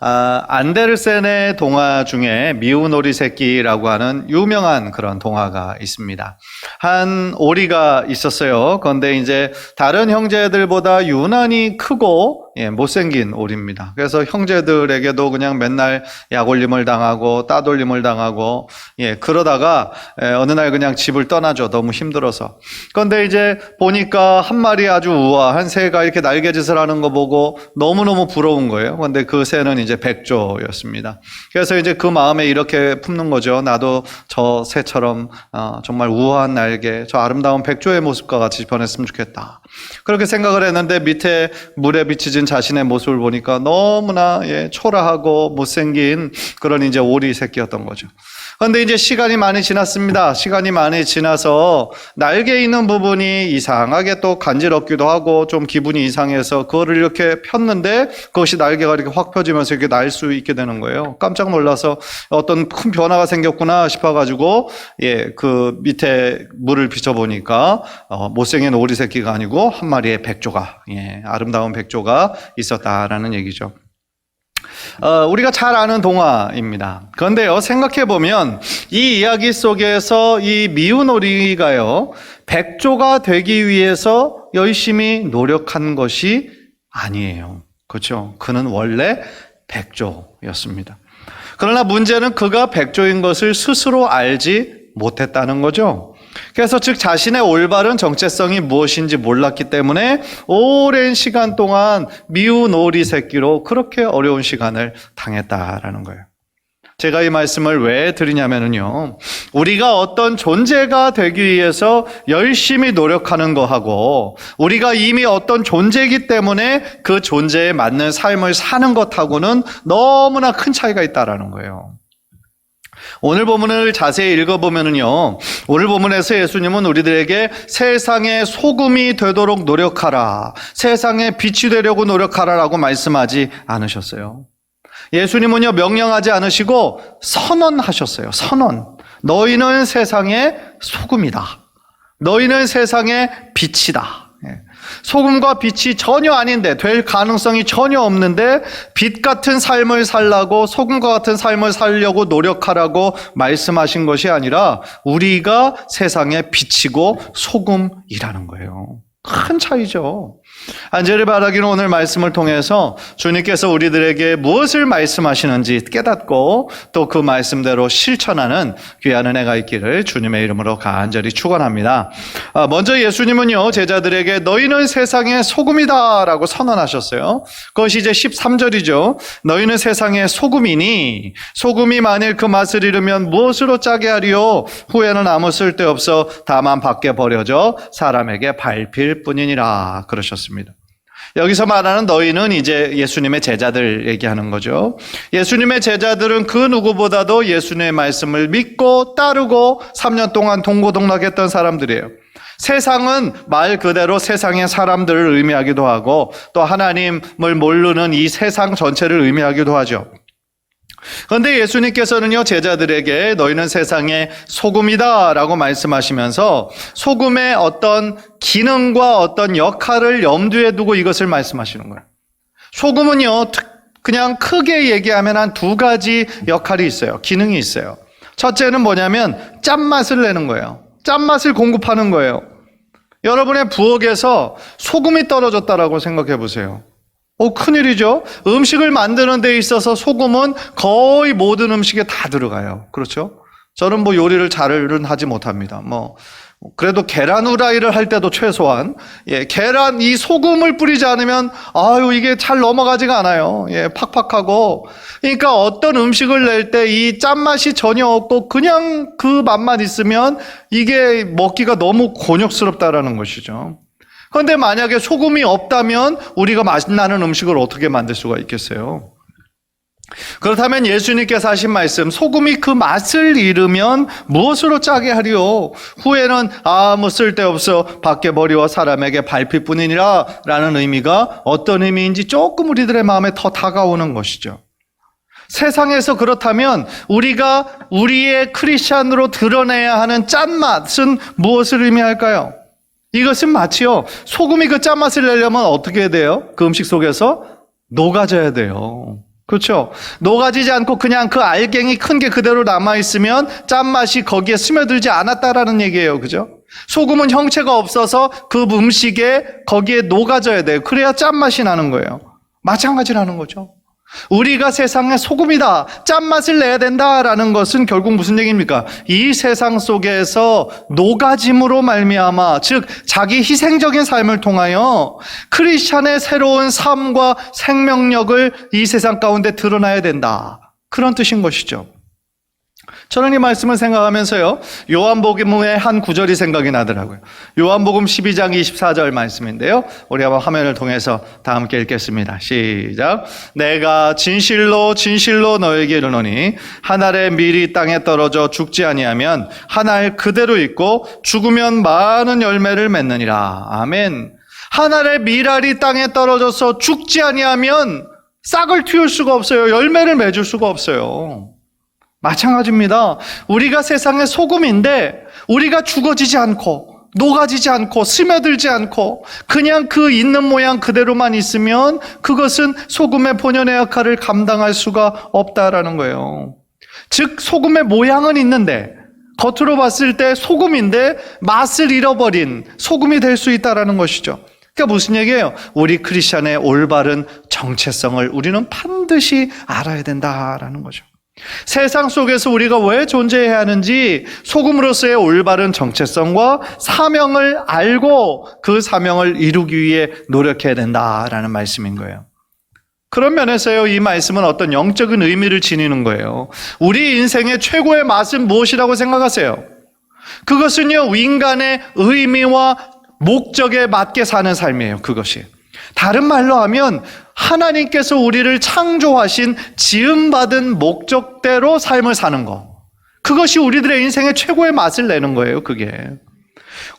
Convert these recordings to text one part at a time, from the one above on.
아, 안데르센의 동화 중에 미운 오리 새끼라고 하는 유명한 그런 동화가 있습니다. 한 오리가 있었어요. 그런데 이제 다른 형제들보다 유난히 크고 예, 못생긴 오리입니다. 그래서 형제들에게도 그냥 맨날 약올림을 당하고 따돌림을 당하고 예, 그러다가 예, 어느 날 그냥 집을 떠나죠. 너무 힘들어서. 그런데 이제 보니까 한 마리 아주 우아한 새가 이렇게 날개짓을 하는 거 보고 너무너무 부러운 거예요. 그런데 그 새는 이제 백조였습니다. 그래서 이제 그 마음에 이렇게 품는 거죠. 나도 저 새처럼 어, 정말 우아한 날개, 저 아름다운 백조의 모습과 같이 변했으면 좋겠다. 그렇게 생각을 했는데 밑에 물에 비치 진 자신의 모습을 보니까 너무나 예, 초라하고 못생긴 그런 이제 오리 새끼였던 거죠. 그런데 이제 시간이 많이 지났습니다. 시간이 많이 지나서 날개 있는 부분이 이상하게 또 간지럽기도 하고 좀 기분이 이상해서 그거를 이렇게 폈는데 그것이 날개가 이렇게 확 펴지면서 이렇게 날 수 있게 되는 거예요. 깜짝 놀라서 어떤 큰 변화가 생겼구나 싶어가지고 예, 그 밑에 물을 비춰보니까 어, 못생긴 오리 새끼가 아니고 한 마리의 백조가 예, 아름다운 백조가 있었다라는 얘기죠. 어, 우리가 잘 아는 동화입니다. 그런데요, 생각해보면 이 이야기 속에서 이 미운 오리가요, 백조가 되기 위해서 열심히 노력한 것이 아니에요. 그렇죠? 그는 원래 백조였습니다. 그러나 문제는 그가 백조인 것을 스스로 알지 못했다는 거죠. 그래서 즉 자신의 올바른 정체성이 무엇인지 몰랐기 때문에 오랜 시간 동안 미운 오리 새끼로 그렇게 어려운 시간을 당했다라는 거예요. 제가 이 말씀을 왜 드리냐면요. 우리가 어떤 존재가 되기 위해서 열심히 노력하는 거하고 우리가 이미 어떤 존재이기 때문에 그 존재에 맞는 삶을 사는 것하고는 너무나 큰 차이가 있다라는 거예요. 오늘 본문을 자세히 읽어보면은요, 오늘 본문에서 예수님은 우리들에게 세상의 소금이 되도록 노력하라, 세상의 빛이 되려고 노력하라라고 말씀하지 않으셨어요. 예수님은요, 명령하지 않으시고 선언하셨어요. 선언. 너희는 세상의 소금이다. 너희는 세상의 빛이다. 예. 소금과 빛이 전혀 아닌데 될 가능성이 전혀 없는데 빛 같은 삶을 살라고 소금과 같은 삶을 살려고 노력하라고 말씀하신 것이 아니라 우리가 세상의 빛이고 소금이라는 거예요. 큰 차이죠. 안젤의 바라기는 오늘 말씀을 통해서 주님께서 우리들에게 무엇을 말씀하시는지 깨닫고 또 그 말씀대로 실천하는 귀한 은혜가 있기를 주님의 이름으로 간절히 축원합니다. 아, 먼저 예수님은요 제자들에게 너희는 세상의 소금이다라고 선언하셨어요. 그것이 이제 13절이죠. 너희는 세상의 소금이니 소금이 만일 그 맛을 잃으면 무엇으로 짜게 하리요? 후에는 아무 쓸데 없어 다만 밖에 버려져 사람에게 밟힐 뿐이니라 그러셨습니다. 여기서 말하는 너희는 이제 예수님의 제자들 얘기하는 거죠. 예수님의 제자들은 그 누구보다도 예수님의 말씀을 믿고 따르고 3년 동안 동고동락했던 사람들이에요. 세상은 말 그대로 세상의 사람들을 의미하기도 하고 또 하나님을 모르는 이 세상 전체를 의미하기도 하죠. 그런데 예수님께서는요, 제자들에게 너희는 세상의 소금이다 라고 말씀하시면서 소금의 어떤 기능과 어떤 역할을 염두에 두고 이것을 말씀하시는 거예요. 소금은요, 그냥 크게 얘기하면 한 두 가지 역할이 있어요. 기능이 있어요. 첫째는 뭐냐면 짠맛을 내는 거예요. 짠맛을 공급하는 거예요. 여러분의 부엌에서 소금이 떨어졌다라고 생각해 보세요. 오, 큰일이죠. 음식을 만드는 데 있어서 소금은 거의 모든 음식에 다 들어가요. 그렇죠? 저는 뭐 요리를 잘은 하지 못합니다. 뭐, 그래도 계란 후라이를 할 때도 최소한, 예, 계란, 이 소금을 뿌리지 않으면, 아유, 이게 잘 넘어가지가 않아요. 예, 팍팍하고. 그러니까 어떤 음식을 낼 때 이 짠맛이 전혀 없고, 그냥 그 맛만 있으면 이게 먹기가 너무 곤욕스럽다라는 것이죠. 그런데 만약에 소금이 없다면 우리가 맛나는 음식을 어떻게 만들 수가 있겠어요? 그렇다면 예수님께서 하신 말씀, 소금이 그 맛을 잃으면 무엇으로 짜게 하리요? 후에는 아무 쓸데없어 밖에 버리워 사람에게 밟힐 뿐이니라 라는 의미가 어떤 의미인지 조금 우리들의 마음에 더 다가오는 것이죠. 세상에서 그렇다면 우리가 우리의 크리스찬으로 드러내야 하는 짠맛은 무엇을 의미할까요? 이것은 마치요. 소금이 그 짠맛을 내려면 어떻게 해야 돼요? 그 음식 속에서 녹아져야 돼요. 그렇죠. 녹아지지 않고 그냥 그 알갱이 큰 게 그대로 남아있으면 짠맛이 거기에 스며들지 않았다라는 얘기예요. 그죠? 소금은 형체가 없어서 그 음식에 거기에 녹아져야 돼요. 그래야 짠맛이 나는 거예요. 마찬가지라는 거죠. 우리가 세상의 소금이다. 짠맛을 내야 된다라는 것은 결국 무슨 얘기입니까? 이 세상 속에서 녹아짐으로 말미암아 즉 자기 희생적인 삶을 통하여 크리스찬의 새로운 삶과 생명력을 이 세상 가운데 드러나야 된다. 그런 뜻인 것이죠. 저는 이 말씀을 생각하면서요. 요한복음의 한 구절이 생각이 나더라고요. 요한복음 12장 24절 말씀인데요. 우리 한번 화면을 통해서 다 함께 읽겠습니다. 시작. 내가 진실로 진실로 너에게 이르노니 한 알의 밀이 땅에 떨어져 죽지 아니하면 한 알 그대로 있고 죽으면 많은 열매를 맺느니라. 아멘. 한 알의 밀알이 땅에 떨어져서 죽지 아니하면 싹을 틔울 수가 없어요. 열매를 맺을 수가 없어요. 마찬가지입니다. 우리가 세상의 소금인데 우리가 죽어지지 않고 녹아지지 않고 스며들지 않고 그냥 그 있는 모양 그대로만 있으면 그것은 소금의 본연의 역할을 감당할 수가 없다라는 거예요. 즉 소금의 모양은 있는데 겉으로 봤을 때 소금인데 맛을 잃어버린 소금이 될 수 있다라는 것이죠. 그러니까 무슨 얘기예요? 우리 크리스천의 올바른 정체성을 우리는 반드시 알아야 된다라는 거죠. 세상 속에서 우리가 왜 존재해야 하는지 소금으로서의 올바른 정체성과 사명을 알고 그 사명을 이루기 위해 노력해야 된다라는 말씀인 거예요. 그런 면에서요, 이 말씀은 어떤 영적인 의미를 지니는 거예요. 우리 인생의 최고의 맛은 무엇이라고 생각하세요? 그것은요, 인간의 의미와 목적에 맞게 사는 삶이에요, 그것이. 다른 말로 하면 하나님께서 우리를 창조하신 지음받은 목적대로 삶을 사는 거. 그것이 우리들의 인생의 최고의 맛을 내는 거예요, 그게.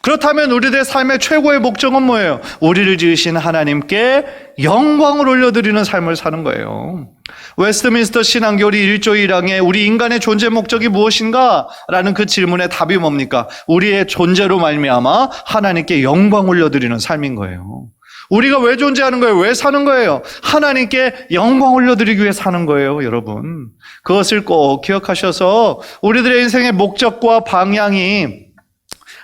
그렇다면 우리들의 삶의 최고의 목적은 뭐예요? 우리를 지으신 하나님께 영광을 올려드리는 삶을 사는 거예요. 웨스트민스터 신앙교리 1조 1항에 우리 인간의 존재 목적이 무엇인가? 라는 그 질문의 답이 뭡니까? 우리의 존재로 말미암아 하나님께 영광 올려드리는 삶인 거예요. 우리가 왜 존재하는 거예요? 왜 사는 거예요? 하나님께 영광 올려드리기 위해 사는 거예요, 여러분. 그것을 꼭 기억하셔서 우리들의 인생의 목적과 방향이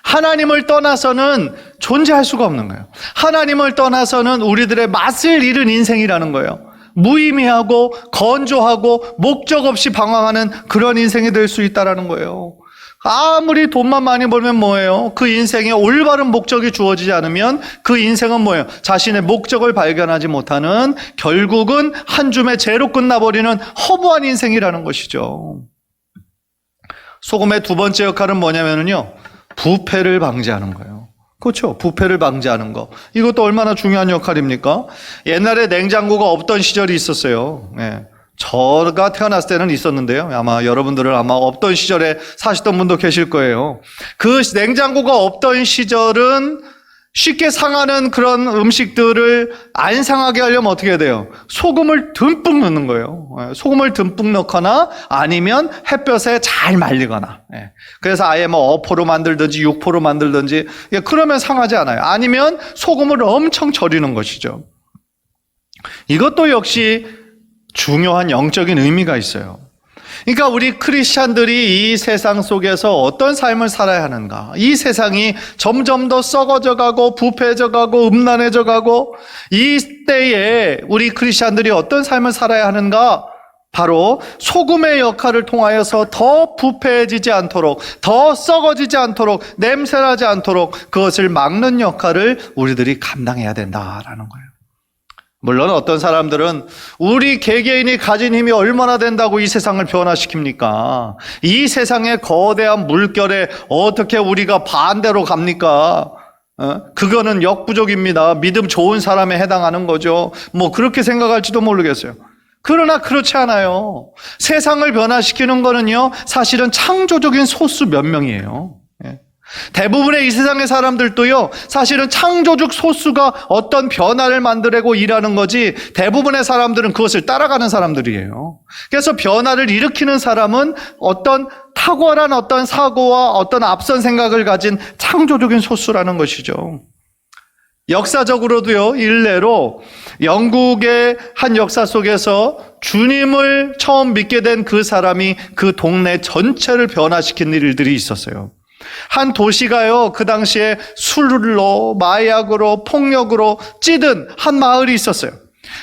하나님을 떠나서는 존재할 수가 없는 거예요. 하나님을 떠나서는 우리들의 맛을 잃은 인생이라는 거예요. 무의미하고 건조하고 목적 없이 방황하는 그런 인생이 될 수 있다라는 거예요. 아무리 돈만 많이 벌면 뭐예요? 그 인생에 올바른 목적이 주어지지 않으면 그 인생은 뭐예요? 자신의 목적을 발견하지 못하는 결국은 한 줌의 죄로 끝나버리는 허무한 인생이라는 것이죠. 소금의 두 번째 역할은 뭐냐면요. 부패를 방지하는 거예요. 그렇죠. 부패를 방지하는 거. 이것도 얼마나 중요한 역할입니까? 옛날에 냉장고가 없던 시절이 있었어요. 예. 저가 태어났을 때는 있었는데요. 아마 여러분들은 아마 없던 시절에 사시던 분도 계실 거예요. 그 냉장고가 없던 시절은 쉽게 상하는 그런 음식들을 안 상하게 하려면 어떻게 해야 돼요? 소금을 듬뿍 넣는 거예요. 예, 소금을 듬뿍 넣거나 아니면 햇볕에 잘 말리거나. 예. 그래서 아예 뭐 어포로 만들든지 육포로 만들든지 예, 그러면 상하지 않아요. 아니면 소금을 엄청 절이는 것이죠. 이것도 역시 중요한 영적인 의미가 있어요. 그러니까 우리 크리스찬들이 이 세상 속에서 어떤 삶을 살아야 하는가? 이 세상이 점점 더 썩어져 가고 부패져 가고 음란해져 가고 이 때에 우리 크리스찬들이 어떤 삶을 살아야 하는가? 바로 소금의 역할을 통하여서 더 부패해지지 않도록, 더 썩어지지 않도록, 냄새나지 않도록 그것을 막는 역할을 우리들이 감당해야 된다라는 거예요. 물론 어떤 사람들은 우리 개개인이 가진 힘이 얼마나 된다고 이 세상을 변화시킵니까? 이 세상의 거대한 물결에 어떻게 우리가 반대로 갑니까? 어? 그거는 역부족입니다. 믿음 좋은 사람에 해당하는 거죠. 뭐 그렇게 생각할지도 모르겠어요. 그러나 그렇지 않아요. 세상을 변화시키는 거는요, 사실은 창조적인 소수 몇 명이에요. 예. 대부분의 이 세상의 사람들도요, 사실은 창조적 소수가 어떤 변화를 만들고 일하는 거지, 대부분의 사람들은 그것을 따라가는 사람들이에요. 그래서 변화를 일으키는 사람은 어떤 탁월한 어떤 사고와 어떤 앞선 생각을 가진 창조적인 소수라는 것이죠. 역사적으로도요, 일례로 영국의 한 역사 속에서 주님을 처음 믿게 된 그 사람이 그 동네 전체를 변화시킨 일들이 있었어요. 한 도시가요, 그 당시에 술로, 마약으로, 폭력으로 찌든 한 마을이 있었어요.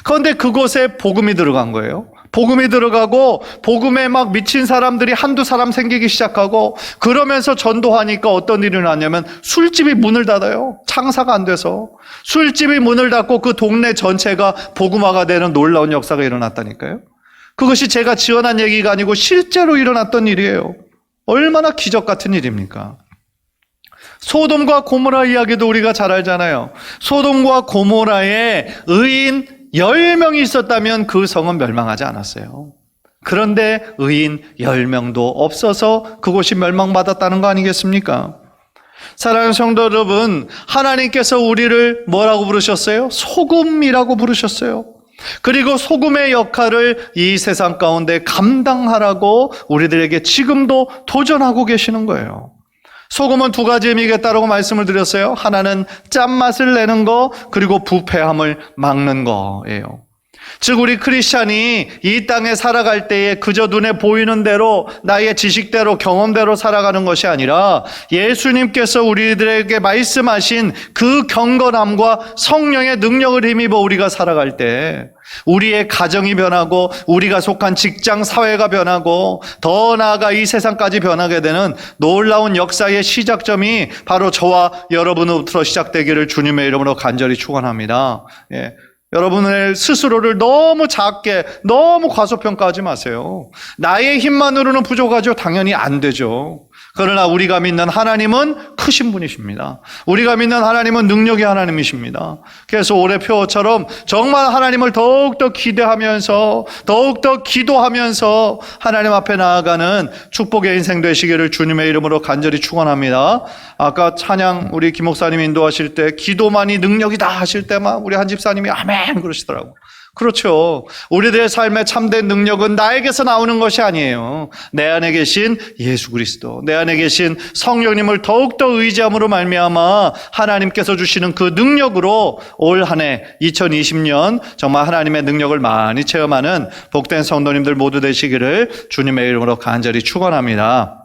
그런데 그곳에 복음이 들어간 거예요. 복음이 들어가고 복음에 막 미친 사람들이 한두 사람 생기기 시작하고 그러면서 전도하니까 어떤 일이 나냐면 술집이 문을 닫아요. 창사가 안 돼서. 술집이 문을 닫고 그 동네 전체가 복음화가 되는 놀라운 역사가 일어났다니까요. 그것이 제가 지어낸 얘기가 아니고 실제로 일어났던 일이에요. 얼마나 기적 같은 일입니까? 소돔과 고모라 이야기도 우리가 잘 알잖아요. 소돔과 고모라에 의인 10명이 있었다면 그 성은 멸망하지 않았어요. 그런데 의인 10명도 없어서 그곳이 멸망받았다는 거 아니겠습니까? 사랑하는 성도 여러분, 하나님께서 우리를 뭐라고 부르셨어요? 소금이라고 부르셨어요. 그리고 소금의 역할을 이 세상 가운데 감당하라고 우리들에게 지금도 도전하고 계시는 거예요. 소금은 두 가지 의미겠다라고 말씀을 드렸어요. 하나는 짠맛을 내는 거, 그리고 부패함을 막는 거예요. 즉, 우리 크리스찬이 이 땅에 살아갈 때에 그저 눈에 보이는 대로 나의 지식대로 경험대로 살아가는 것이 아니라 예수님께서 우리들에게 말씀하신 그 경건함과 성령의 능력을 힘입어 우리가 살아갈 때 우리의 가정이 변하고 우리가 속한 직장 사회가 변하고 더 나아가 이 세상까지 변하게 되는 놀라운 역사의 시작점이 바로 저와 여러분으로부터 시작되기를 주님의 이름으로 간절히 축원합니다. 예. 여러분의 스스로를 너무 작게, 너무 과소평가하지 마세요. 나의 힘만으로는 부족하죠. 당연히 안 되죠. 그러나 우리가 믿는 하나님은 크신 분이십니다. 우리가 믿는 하나님은 능력의 하나님이십니다. 그래서 올해 표처럼 정말 하나님을 더욱더 기대하면서 더욱더 기도하면서 하나님 앞에 나아가는 축복의 인생 되시기를 주님의 이름으로 간절히 축원합니다. 아까 찬양 우리 김 목사님 인도하실 때 기도만이 능력이다 하실 때만 우리 한 집사님이 아멘 그러시더라고. 그렇죠. 우리들의 삶의 참된 능력은 나에게서 나오는 것이 아니에요. 내 안에 계신 예수 그리스도, 내 안에 계신 성령님을 더욱더 의지함으로 말미암아 하나님께서 주시는 그 능력으로 올 한 해 2020년 정말 하나님의 능력을 많이 체험하는 복된 성도님들 모두 되시기를 주님의 이름으로 간절히 축원합니다.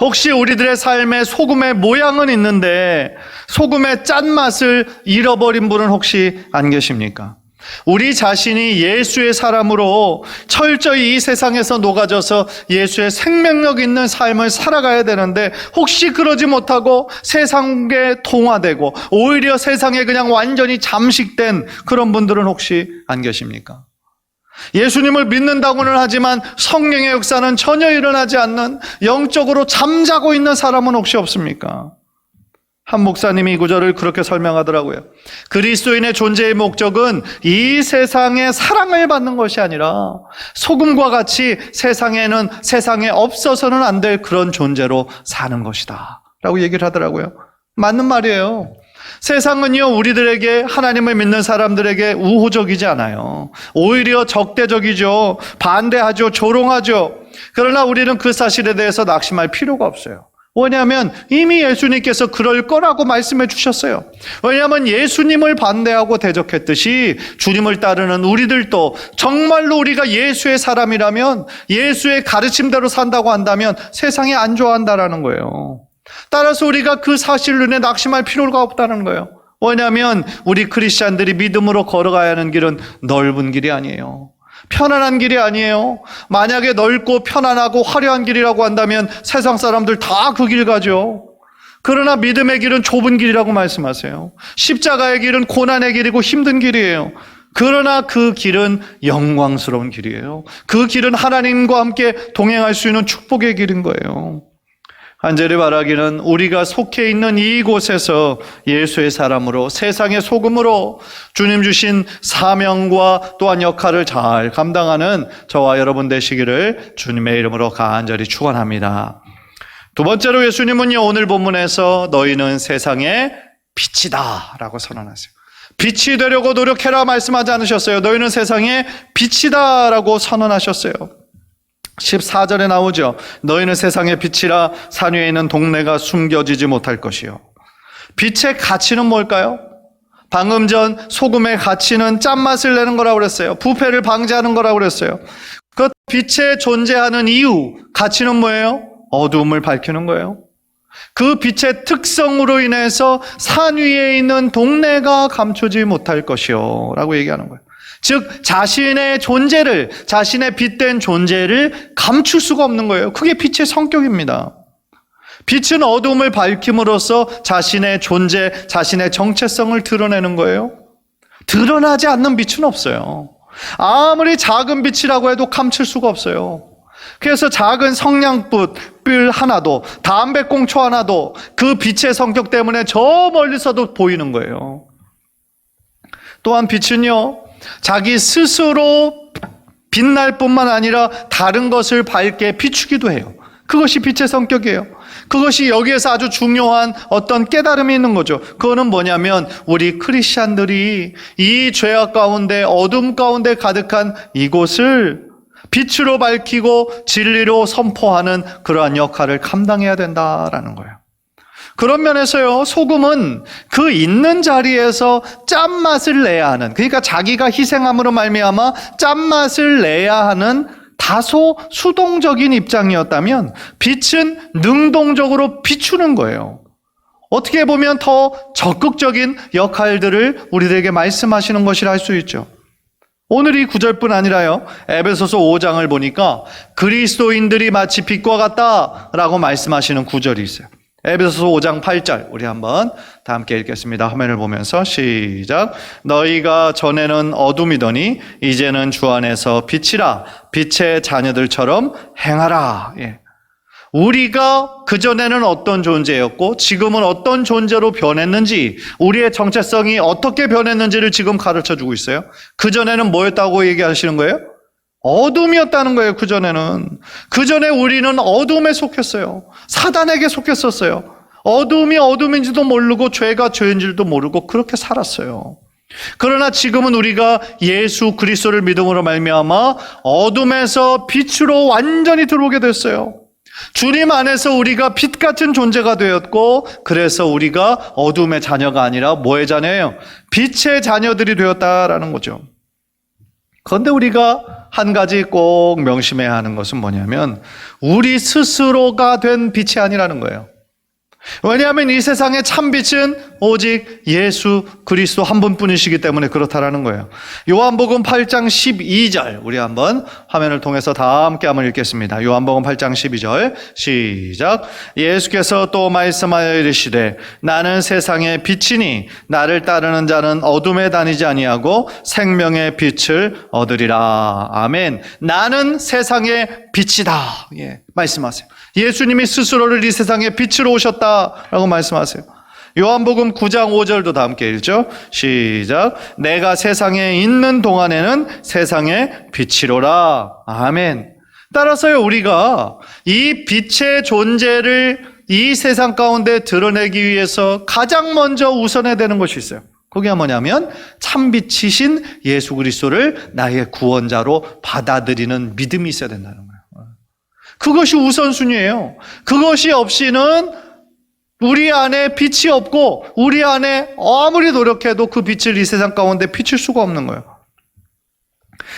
혹시 우리들의 삶의 소금의 모양은 있는데 소금의 짠맛을 잃어버린 분은 혹시 안 계십니까? 우리 자신이 예수의 사람으로 철저히 이 세상에서 녹아져서 예수의 생명력 있는 삶을 살아가야 되는데 혹시 그러지 못하고 세상에 동화되고 오히려 세상에 그냥 완전히 잠식된 그런 분들은 혹시 안 계십니까? 예수님을 믿는다고는 하지만 성령의 역사는 전혀 일어나지 않는 영적으로 잠자고 있는 사람은 혹시 없습니까? 한 목사님이 이 구절을 그렇게 설명하더라고요. 그리스도인의 존재의 목적은 이 세상의 사랑을 받는 것이 아니라 소금과 같이 세상에는 세상에 없어서는 안 될 그런 존재로 사는 것이다. 라고 얘기를 하더라고요. 맞는 말이에요. 세상은요, 우리들에게 하나님을 믿는 사람들에게 우호적이지 않아요. 오히려 적대적이죠. 반대하죠. 조롱하죠. 그러나 우리는 그 사실에 대해서 낙심할 필요가 없어요. 왜냐하면 이미 예수님께서 그럴 거라고 말씀해 주셨어요. 왜냐하면 예수님을 반대하고 대적했듯이 주님을 따르는 우리들도 정말로 우리가 예수의 사람이라면 예수의 가르침대로 산다고 한다면 세상에 안 좋아한다라는 거예요. 따라서 우리가 그 사실로 인해 낙심할 필요가 없다는 거예요. 왜냐하면 우리 크리스찬들이 믿음으로 걸어가야 하는 길은 넓은 길이 아니에요. 편안한 길이 아니에요. 만약에 넓고 편안하고 화려한 길이라고 한다면 세상 사람들 다 그 길 가죠. 그러나 믿음의 길은 좁은 길이라고 말씀하세요. 십자가의 길은 고난의 길이고 힘든 길이에요. 그러나 그 길은 영광스러운 길이에요. 그 길은 하나님과 함께 동행할 수 있는 축복의 길인 거예요. 간절히 바라기는 우리가 속해 있는 이곳에서 예수의 사람으로 세상의 소금으로 주님 주신 사명과 또한 역할을 잘 감당하는 저와 여러분 되시기를 주님의 이름으로 간절히 축원합니다. 두 번째로 예수님은요 오늘 본문에서 너희는 세상의 빛이다라고 선언하세요. 빛이 되려고 노력해라 말씀하지 않으셨어요. 너희는 세상의 빛이다라고 선언하셨어요. 14절에 나오죠. 너희는 세상의 빛이라 산 위에 있는 동네가 숨겨지지 못할 것이요. 빛의 가치는 뭘까요? 방금 전 소금의 가치는 짠맛을 내는 거라고 그랬어요. 부패를 방지하는 거라고 그랬어요. 그 빛에 존재하는 이유, 가치는 뭐예요? 어두움을 밝히는 거예요. 그 빛의 특성으로 인해서 산 위에 있는 동네가 감추지 못할 것이요. 라고 얘기하는 거예요. 즉, 자신의 존재를, 자신의 빛된 존재를 감출 수가 없는 거예요. 그게 빛의 성격입니다. 빛은 어둠을 밝힘으로써 자신의 존재, 자신의 정체성을 드러내는 거예요. 드러나지 않는 빛은 없어요. 아무리 작은 빛이라고 해도 감출 수가 없어요. 그래서 작은 성냥불 하나도, 담배꽁초 하나도 그 빛의 성격 때문에 저 멀리서도 보이는 거예요. 또한 빛은요, 자기 스스로 빛날 뿐만 아니라 다른 것을 밝게 비추기도 해요. 그것이 빛의 성격이에요. 그것이 여기에서 아주 중요한 어떤 깨달음이 있는 거죠. 그거는 뭐냐면 우리 크리스찬들이 이 죄악 가운데 어둠 가운데 가득한 이곳을 빛으로 밝히고 진리로 선포하는 그러한 역할을 감당해야 된다라는 거예요. 그런 면에서요, 소금은 그 있는 자리에서 짠맛을 내야 하는, 그러니까 자기가 희생함으로 말미암아 짠맛을 내야 하는 다소 수동적인 입장이었다면 빛은 능동적으로 비추는 거예요. 어떻게 보면 더 적극적인 역할들을 우리들에게 말씀하시는 것이라 할 수 있죠. 오늘 이 구절뿐 아니라요. 에베소서 5장을 보니까 그리스도인들이 마치 빛과 같다라고 말씀하시는 구절이 있어요. 에베소서 5장 8절 우리 한번 다 함께 읽겠습니다. 화면을 보면서 시작. 너희가 전에는 어둠이더니 이제는 주 안에서 빛이라 빛의 자녀들처럼 행하라. 예. 우리가 그전에는 어떤 존재였고 지금은 어떤 존재로 변했는지 우리의 정체성이 어떻게 변했는지를 지금 가르쳐 주고 있어요. 그전에는 뭐였다고 얘기하시는 거예요? 어둠이었다는 거예요, 그전에는. 그전에 우리는 어둠에 속했어요. 사단에게 속했었어요. 어둠이 어둠인지도 모르고 죄가 죄인지도 모르고 그렇게 살았어요. 그러나 지금은 우리가 예수 그리스도를 믿음으로 말미암아 어둠에서 빛으로 완전히 들어오게 됐어요. 주님 안에서 우리가 빛 같은 존재가 되었고 그래서 우리가 어둠의 자녀가 아니라 뭐의 자녀예요? 빛의 자녀들이 되었다라는 거죠. 그런데 우리가 한 가지 꼭 명심해야 하는 것은 뭐냐면 우리 스스로가 된 빛이 아니라는 거예요. 왜냐하면 이 세상의 참 빛은 오직 예수 그리스도 한 분뿐이시기 때문에 그렇다라는 거예요. 요한복음 8장 12절 우리 한번 화면을 통해서 다 함께 한번 읽겠습니다. 요한복음 8장 12절 시작. 예수께서 또 말씀하여 이르시되 나는 세상의 빛이니 나를 따르는 자는 어둠에 다니지 아니하고 생명의 빛을 얻으리라. 아멘. 나는 세상의 빛이다. 예. 말씀하세요. 예수님이 스스로를 이 세상에 빛으로 오셨다라고 말씀하세요. 요한복음 9장 5절도 다 함께 읽죠. 시작. 내가 세상에 있는 동안에는 세상의 빛이로라. 아멘. 따라서요, 우리가 이 빛의 존재를 이 세상 가운데 드러내기 위해서 가장 먼저 우선해야 되는 것이 있어요. 그게 뭐냐면 참빛이신 예수 그리스도를 나의 구원자로 받아들이는 믿음이 있어야 된다는 거예요. 그것이 우선순위예요. 그것이 없이는 우리 안에 빛이 없고 우리 안에 아무리 노력해도 그 빛을 이 세상 가운데 비칠 수가 없는 거예요.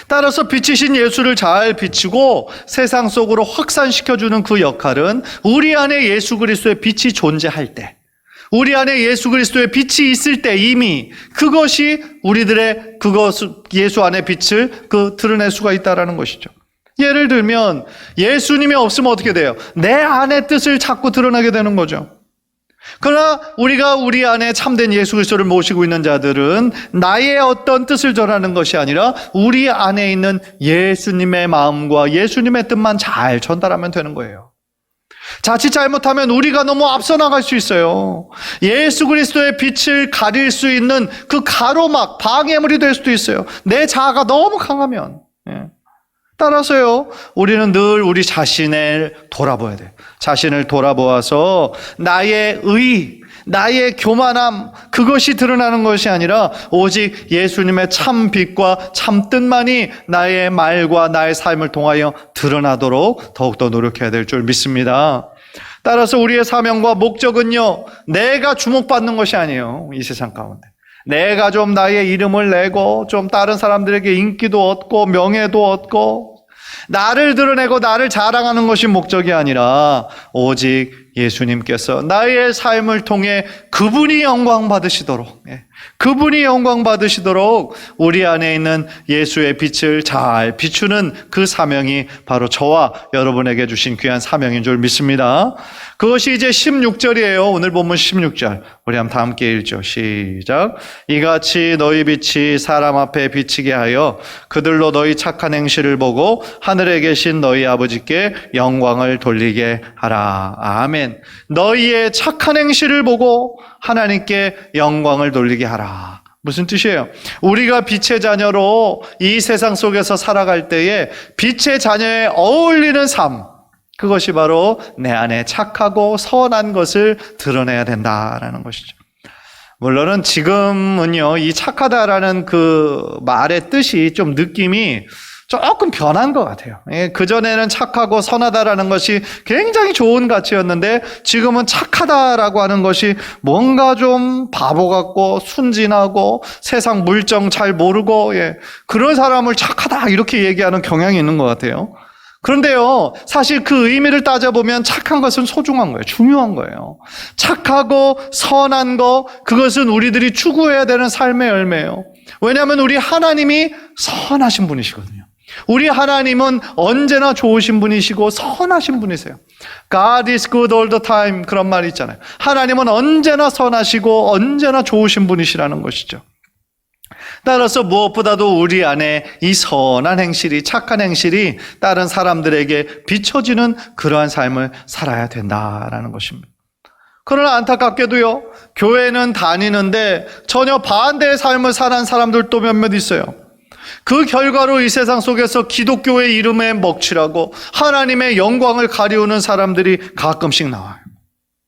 따라서 빛이신 예수를 잘 비추고 세상 속으로 확산시켜주는 그 역할은 우리 안에 예수 그리스도의 빛이 존재할 때, 우리 안에 예수 그리스도의 빛이 있을 때 이미 그것이 우리들의 그것 예수 안에 빛을 그 드러낼 수가 있다라는 것이죠. 예를 들면 예수님이 없으면 어떻게 돼요? 내 안의 뜻을 자꾸 드러나게 되는 거죠. 그러나 우리가 우리 안에 참된 예수 그리스도를 모시고 있는 자들은 나의 어떤 뜻을 전하는 것이 아니라 우리 안에 있는 예수님의 마음과 예수님의 뜻만 잘 전달하면 되는 거예요. 자칫 잘못하면 우리가 너무 앞서 나갈 수 있어요. 예수 그리스도의 빛을 가릴 수 있는 그 가로막, 방해물이 될 수도 있어요. 내 자아가 너무 강하면. 예. 따라서요, 우리는 늘 우리 자신을 돌아봐야 돼요. 자신을 돌아보아서 나의 의, 나의 교만함, 그것이 드러나는 것이 아니라 오직 예수님의 참 빛과 참 뜻만이 나의 말과 나의 삶을 통하여 드러나도록 더욱더 노력해야 될 줄 믿습니다. 따라서 우리의 사명과 목적은요, 내가 주목받는 것이 아니에요. 이 세상 가운데. 내가 좀 나의 이름을 내고 좀 다른 사람들에게 인기도 얻고 명예도 얻고 나를 드러내고 나를 자랑하는 것이 목적이 아니라 오직 예수님께서 나의 삶을 통해 그분이 영광 받으시도록. 예, 그분이 영광 받으시도록 우리 안에 있는 예수의 빛을 잘 비추는 그 사명이 바로 저와 여러분에게 주신 귀한 사명인 줄 믿습니다. 그것이 이제 16절이에요. 오늘 본문 16절. 우리 한번 다 함께 읽죠. 시작. 이같이 너희 빛이 사람 앞에 비치게 하여 그들로 너희 착한 행실을 보고 하늘에 계신 너희 아버지께 영광을 돌리게 하라. 아멘. 너희의 착한 행실을 보고 하나님께 영광을 돌리게 하라. 무슨 뜻이에요? 우리가 빛의 자녀로 이 세상 속에서 살아갈 때에 빛의 자녀에 어울리는 삶. 그것이 바로 내 안에 착하고 선한 것을 드러내야 된다라는 것이죠. 물론은 지금은요, 이 착하다라는 그 말의 뜻이 좀 느낌이 조금 변한 것 같아요. 예, 그전에는 착하고 선하다라는 것이 굉장히 좋은 가치였는데 지금은 착하다라고 하는 것이 뭔가 좀 바보 같고 순진하고 세상 물정 잘 모르고 예, 그런 사람을 착하다 이렇게 얘기하는 경향이 있는 것 같아요. 그런데요, 사실 그 의미를 따져보면 착한 것은 소중한 거예요. 중요한 거예요. 착하고 선한 거, 그것은 우리들이 추구해야 되는 삶의 열매예요. 왜냐하면 우리 하나님이 선하신 분이시거든요. 우리 하나님은 언제나 좋으신 분이시고 선하신 분이세요. God is good all the time. 그런 말이 있잖아요. 하나님은 언제나 선하시고 언제나 좋으신 분이시라는 것이죠. 따라서 무엇보다도 우리 안에 이 선한 행실이, 착한 행실이 다른 사람들에게 비춰지는 그러한 삶을 살아야 된다라는 것입니다. 그러나 안타깝게도요, 교회는 다니는데 전혀 반대의 삶을 사는 사람들도 몇몇 있어요. 그 결과로 이 세상 속에서 기독교의 이름에 먹칠하고 하나님의 영광을 가리우는 사람들이 가끔씩 나와요.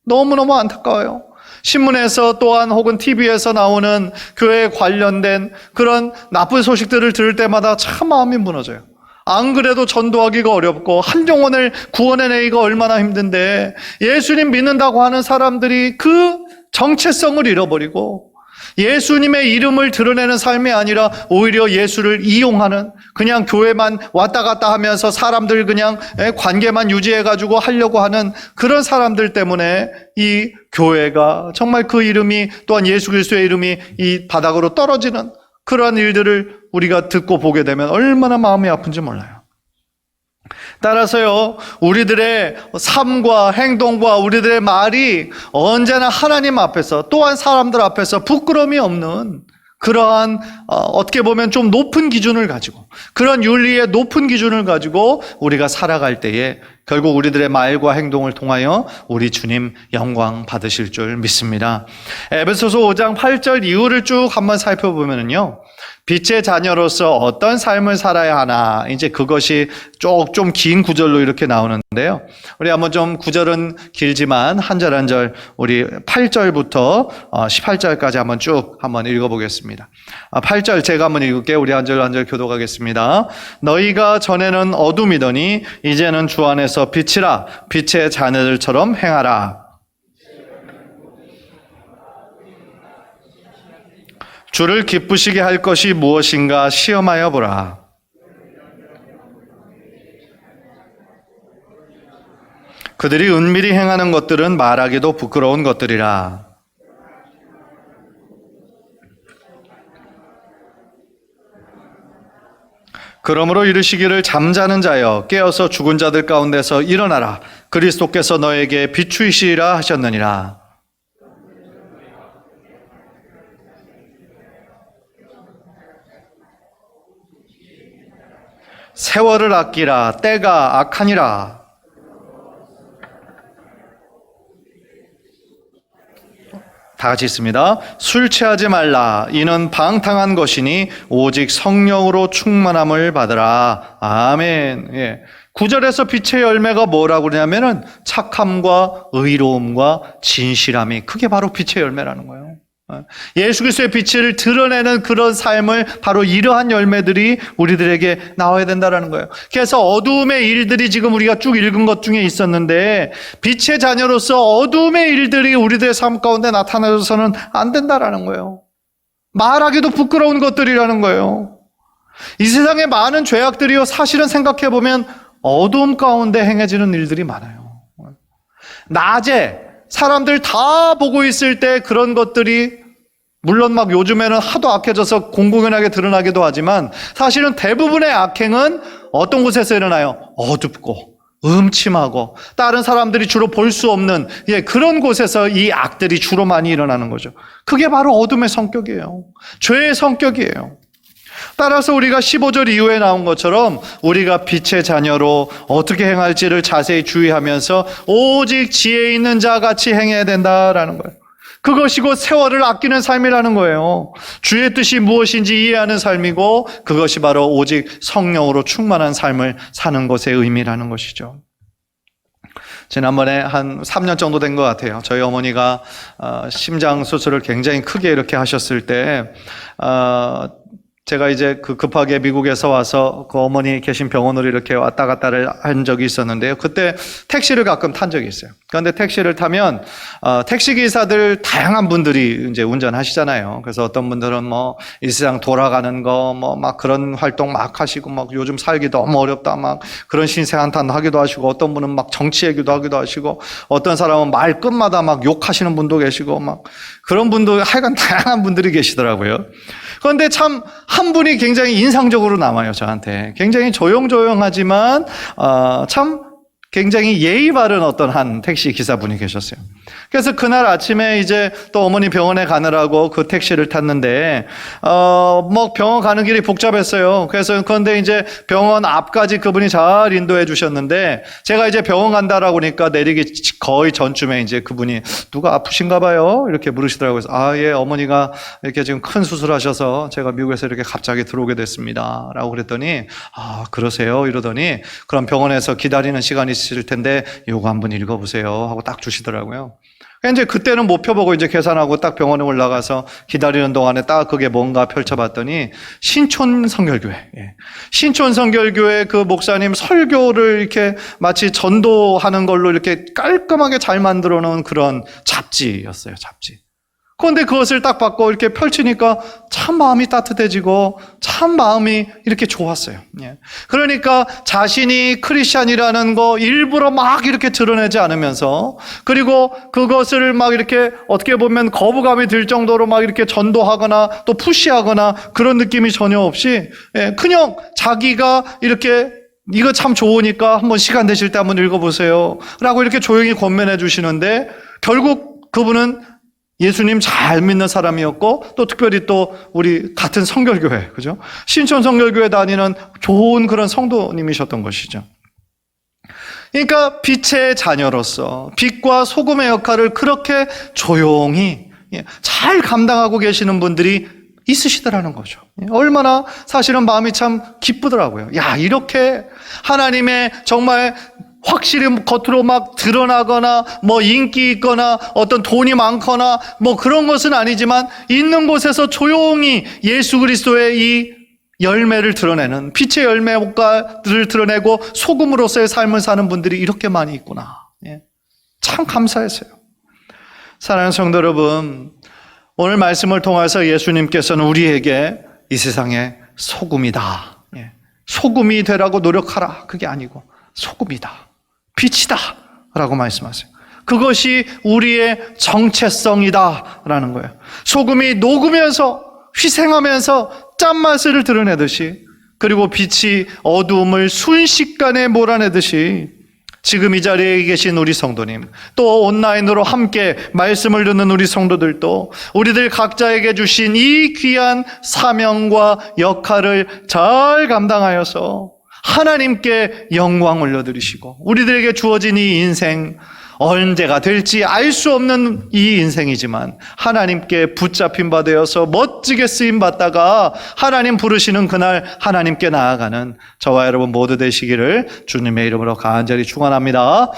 너무너무 안타까워요. 신문에서 또한 혹은 TV에서 나오는 교회에 관련된 그런 나쁜 소식들을 들을 때마다 참 마음이 무너져요. 안 그래도 전도하기가 어렵고 한 영혼을 구원해내기가 얼마나 힘든데 예수님 믿는다고 하는 사람들이 그 정체성을 잃어버리고 예수님의 이름을 드러내는 삶이 아니라 오히려 예수를 이용하는 그냥 교회만 왔다 갔다 하면서 사람들 그냥 관계만 유지해가지고 하려고 하는 그런 사람들 때문에 이 교회가 정말 그 이름이 또한 예수 그리스도의 이름이 이 바닥으로 떨어지는 그러한 일들을 우리가 듣고 보게 되면 얼마나 마음이 아픈지 몰라요. 따라서요, 우리들의 삶과 행동과 우리들의 말이 언제나 하나님 앞에서 또한 사람들 앞에서 부끄러움이 없는 그러한 어, 어떻게 보면 좀 높은 기준을 가지고 그런 윤리의 높은 기준을 가지고 우리가 살아갈 때에 결국 우리들의 말과 행동을 통하여 우리 주님 영광 받으실 줄 믿습니다. 에베소서 5장 8절 이후를 쭉 한번 살펴보면요. 빛의 자녀로서 어떤 삶을 살아야 하나 이제 그것이 쭉 좀 긴 구절로 이렇게 나오는데요. 우리 한번 좀 구절은 길지만 한 절 한 절 우리 8절부터 18절까지 한번 쭉 한번 읽어보겠습니다. 8절 제가 한번 읽을게요. 우리 한 절 한 절 교도하겠습니다. 너희가 전에는 어둠이더니 이제는 주 안에서 빛이라 빛의 자녀들처럼 행하라. 주를 기쁘시게 할 것이 무엇인가 시험하여 보라. 그들이 은밀히 행하는 것들은 말하기도 부끄러운 것들이라. 그러므로 이르시기를 잠자는 자여 깨어서 죽은 자들 가운데서 일어나라. 그리스도께서 너에게 비추이시리라 하셨느니라. 세월을 아끼라 때가 악하니라 다 같이 있습니다. 술 취하지 말라. 이는 방탕한 것이니 오직 성령으로 충만함을 받으라. 아멘. 예. 구절에서 빛의 열매가 뭐라고 그러냐면은 착함과 의로움과 진실함이 그게 바로 빛의 열매라는 거예요. 예수 그리스도의 빛을 드러내는 그런 삶을 바로 이러한 열매들이 우리들에게 나와야 된다라는 거예요. 그래서 어두움의 일들이 지금 우리가 쭉 읽은 것 중에 있었는데 빛의 자녀로서 어두움의 일들이 우리들의 삶 가운데 나타나서는 안 된다라는 거예요. 말하기도 부끄러운 것들이라는 거예요. 이 세상의 많은 죄악들이요, 사실은 생각해 보면 어두움 가운데 행해지는 일들이 많아요. 낮에 사람들 다 보고 있을 때 그런 것들이 물론 막 요즘에는 하도 악해져서 공공연하게 드러나기도 하지만 사실은 대부분의 악행은 어떤 곳에서 일어나요? 어둡고 음침하고 다른 사람들이 주로 볼 수 없는 예, 그런 곳에서 이 악들이 주로 많이 일어나는 거죠. 그게 바로 어둠의 성격이에요. 죄의 성격이에요. 따라서 우리가 15절 이후에 나온 것처럼 우리가 빛의 자녀로 어떻게 행할지를 자세히 주의하면서 오직 지혜 있는 자 같이 행해야 된다라는 거예요. 그것이 곧 세월을 아끼는 삶이라는 거예요. 주의 뜻이 무엇인지 이해하는 삶이고 그것이 바로 오직 성령으로 충만한 삶을 사는 것의 의미라는 것이죠. 지난번에 한 3년 정도 된 것 같아요. 저희 어머니가 어, 심장 수술을 굉장히 크게 이렇게 하셨을 때 어, 제가 이제 그 급하게 미국에서 와서 그 어머니 계신 병원으로 이렇게 왔다 갔다를 한 적이 있었는데요. 그때 택시를 가끔 탄 적이 있어요. 그런데 택시를 타면 어, 택시 기사들 다양한 분들이 이제 운전하시잖아요. 그래서 어떤 분들은 뭐 이 세상 돌아가는 거 뭐 막 그런 활동 막 하시고 막 요즘 살기 너무 어렵다 막 그런 신세 한탄 하기도 하시고 어떤 분은 막 정치 얘기도 하기도 하시고 어떤 사람은 말 끝마다 막 욕하시는 분도 계시고 막 그런 분도 하여간 다양한 분들이 계시더라고요. 그런데 참 한 분이 굉장히 인상적으로 남아요, 저한테. 굉장히 조용조용하지만, 어, 참 굉장히 예의 바른 어떤 한 택시 기사분이 계셨어요. 그래서 그날 아침에 이제 또 어머니 병원에 가느라고 그 택시를 탔는데, 어, 뭐 병원 가는 길이 복잡했어요. 그래서 그런데 이제 병원 앞까지 그분이 잘 인도해 주셨는데, 제가 이제 병원 간다라고 하니까 내리기 거의 전쯤에 이제 그분이 누가 아프신가 봐요. 이렇게 물으시더라고요. 아, 예, 어머니가 이렇게 지금 큰 수술하셔서 제가 미국에서 이렇게 갑자기 들어오게 됐습니다. 라고 그랬더니, 아, 그러세요? 이러더니, 그럼 병원에서 기다리는 시간이 있으실 텐데, 요거 한번 읽어 보세요. 하고 딱 주시더라고요. 이제 그때는 못 펴보고 이제 계산하고 딱 병원에 올라가서 기다리는 동안에 딱 그게 뭔가 펼쳐봤더니 신촌 성결교회. 예. 신촌 성결교회 그 목사님 설교를 이렇게 마치 전도하는 걸로 이렇게 깔끔하게 잘 만들어 놓은 그런 잡지였어요, 잡지. 그런데 그것을 딱 받고 이렇게 펼치니까 참 마음이 따뜻해지고 참 마음이 이렇게 좋았어요. 예. 그러니까 자신이 크리스찬이라는 거 일부러 막 이렇게 드러내지 않으면서 그리고 그것을 막 이렇게 어떻게 보면 거부감이 들 정도로 막 이렇게 전도하거나 또 푸시하거나 그런 느낌이 전혀 없이 예, 그냥 자기가 이렇게 이거 참 좋으니까 한번 시간 되실 때 한번 읽어보세요. 라고 이렇게 조용히 권면해 주시는데 결국 그분은 예수님 잘 믿는 사람이었고 또 특별히 또 우리 같은 성결교회 그죠? 신촌 성결교회 다니는 좋은 그런 성도님이셨던 것이죠. 그러니까 빛의 자녀로서 빛과 소금의 역할을 그렇게 조용히 예, 잘 감당하고 계시는 분들이 있으시더라는 거죠. 예, 얼마나 사실은 마음이 참 기쁘더라고요. 야, 이렇게 하나님의 정말 확실히 겉으로 막 드러나거나 뭐 인기 있거나 어떤 돈이 많거나 뭐 그런 것은 아니지만 있는 곳에서 조용히 예수 그리스도의 이 열매를 드러내는 빛의 열매를 드러내고 소금으로서의 삶을 사는 분들이 이렇게 많이 있구나. 예. 참 감사했어요. 사랑하는 성도 여러분, 오늘 말씀을 통해서 예수님께서는 우리에게 이 세상의 소금이다. 예. 소금이 되라고 노력하라. 그게 아니고 소금이다. 빛이다. 라고 말씀하세요. 그것이 우리의 정체성이다. 라는 거예요. 소금이 녹으면서 희생하면서 짠맛을 드러내듯이 그리고 빛이 어두움을 순식간에 몰아내듯이 지금 이 자리에 계신 우리 성도님, 또 온라인으로 함께 말씀을 듣는 우리 성도들도 우리들 각자에게 주신 이 귀한 사명과 역할을 잘 감당하여서 하나님께 영광 올려드리시고 우리들에게 주어진 이 인생 언제가 될지 알 수 없는 이 인생이지만 하나님께 붙잡힌 바 되어서 멋지게 쓰임 받다가 하나님 부르시는 그날 하나님께 나아가는 저와 여러분 모두 되시기를 주님의 이름으로 간절히 축원합니다.